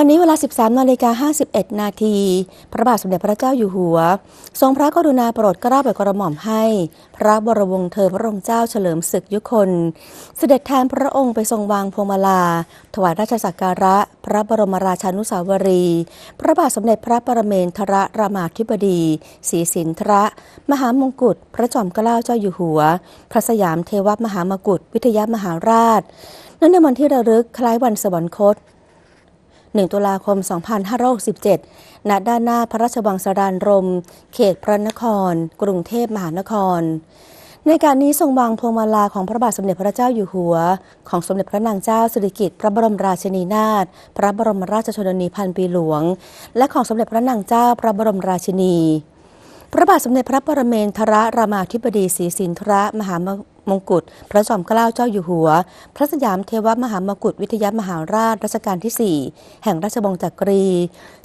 วันนี้เวลา 13นาฬิกา51 นาที พระบาทสมเด็จพระเจ้าอยู่หัว ทรงพระกรุณาโปรดเกล้าโปรดกระหม่อมให้ พระบรมวงศ์เธอพระองค์เจ้าเฉลิมศึกยุคน เสด็จแทนพระองค์ไปทรงวางพวงมาลา ถวายราชสักการะ พระบรมราชานุสาวรี พระบาทสมเด็จพระปรเมนทรรามาธิบดีศรีสินทรมหามงกุฎพระจอมเกล้าเจ้าอยู่หัว พระสยามเทวมหามกุฎวิทยามหาราชเนื่องในวันที่ระลึกคล้ายวันสวรรคต 1 ตุลาคม 2567 ณ ด้านหน้าพระราชวังสรานรม เขตพระนคร กรุงเทพมหานคร ในการนี้ทรงวางพวงมาลาของพระบาทสมเด็จพระเจ้าอยู่หัว ของสมเด็จพระนางเจ้าสิริกิติ์พระบรมราชินีนาถ พระบรมราชชนนีพันปีหลวง และของสมเด็จพระนางเจ้าพระบรมราชินี พระบาทสมเด็จพระปรเมนทรรามาธิบดีศรีสินทรมหามงกุฎพระจอมเกล้าเจ้าอยู่หัว พระสยามเทวมหามกุฎวิทยามหาราชรัชกาลที่ 4 แห่งราชวงศ์จักรี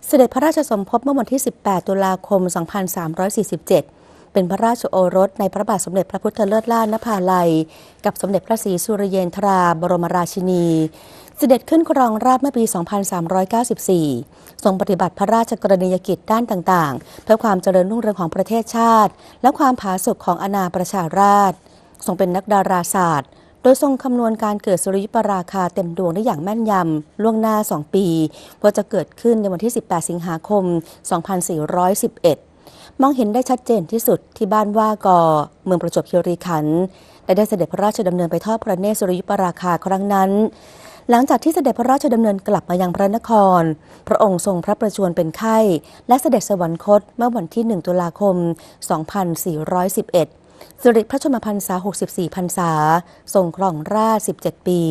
เสด็จพระราชสมภพเมื่อวันที่ 18 ตุลาคม 2347 เป็นพระราชโอรสในพระบาทสมเด็จพระพุทธเลิศล่านภาลัย กับสมเด็จพระศรีสุริเยนทราบรมราชินีเสด็จขึ้นครองราชเมื่อปี 2394 ทรงปฏิบัติพระราชกรณียกิจด้านต่างๆ เพื่อความเจริญรุ่งเรืองของประเทศชาติ และความผาสุกของอาณาประชาราษฎร์ทรงเป็นนักดาราศาสตร์ โดยทรงคำนวณการเกิดสุริยุปราคาเต็มดวงได้อย่างแม่นยำ ล่วงหน้า 2 ปี ว่าจะเกิดขึ้นในวันที่ 18 สิงหาคม 2411 มองเห็นได้ชัดเจนที่สุดที่บ้านว่ากอ เมืองประจวบคีรีขันธ์และได้เสด็จพระราชดำเนินไปทอดพระเนตรสุริยุปราคาครั้งนั้น หลังจากที่เสด็จพระราชดำเนินกลับมายังพระนคร พระองค์ทรงพระประชวรเป็นไข้ และเสด็จสวรรคตเมื่อวันที่ 1 ตุลาคม 2411สิริพระชนมพรรษา 64 พรรษา ทรงครองราช 17 ปี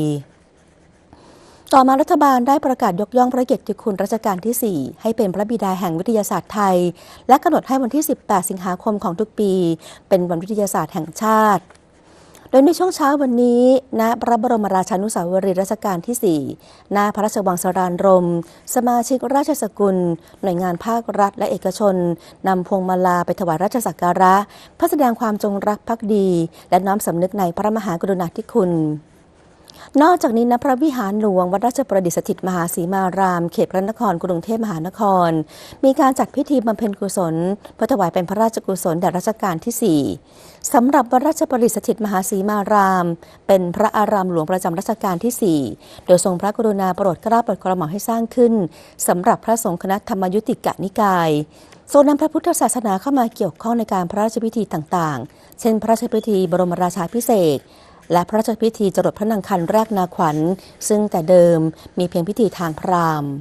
ต่อมารัฐบาลได้ประกาศยกย่องพระเกียรติคุณรัชกาลที่ 4 ให้เป็นพระบิดาแห่งวิทยาศาสตร์ไทย และกำหนดให้วันที่ 18 สิงหาคมของทุกปี เป็นวันวิทยาศาสตร์แห่งชาติ โดยในช่วงเช้าวันนี้ณพระบรมราชานุสาวรีย์รัชกาลที่4ณพระราชวังสรานรม สมาชิกราชสกุล หน่วยงานภาครัฐและเอกชนนำพวงมาลาไปถวายราชสักการะเพื่อแสดงความจงรักภักดี และน้อมสำนึกในพระมหากรุณาธิคุณ นอกจากนี้ณพระวิหารหลวงวัดราชประดิษฐิตมหาศรีมาราม เขตพระนครกรุงเทพมหานคร มีการจัดพิธีบำเพ็ญกุศลเพื่อถวายเป็นพระราชกุศลแด่รัชกาลที่ 4สำหรับวัดราชประดิษฐิตมหาศรีมาราม เป็นพระอารามหลวงประจำรัชกาลที่ 4 โดยทรงพระกรุณาโปรดเกล้าโปรดกระหม่อมให้สร้างขึ้นสำหรับพระสงฆ์คณะธรรมยุติกะนิกายทรงนำพระพุทธศาสนาเข้ามาเกี่ยวข้องในการพระราชพิธีต่างๆ เช่น พระราชพิธีบรมราชาภิเศษ และพระราชพิธีจรดพระนางคันแรกนาขวัญ ซึ่งแต่เดิมมีเพียงพิธีทางพราหมณ์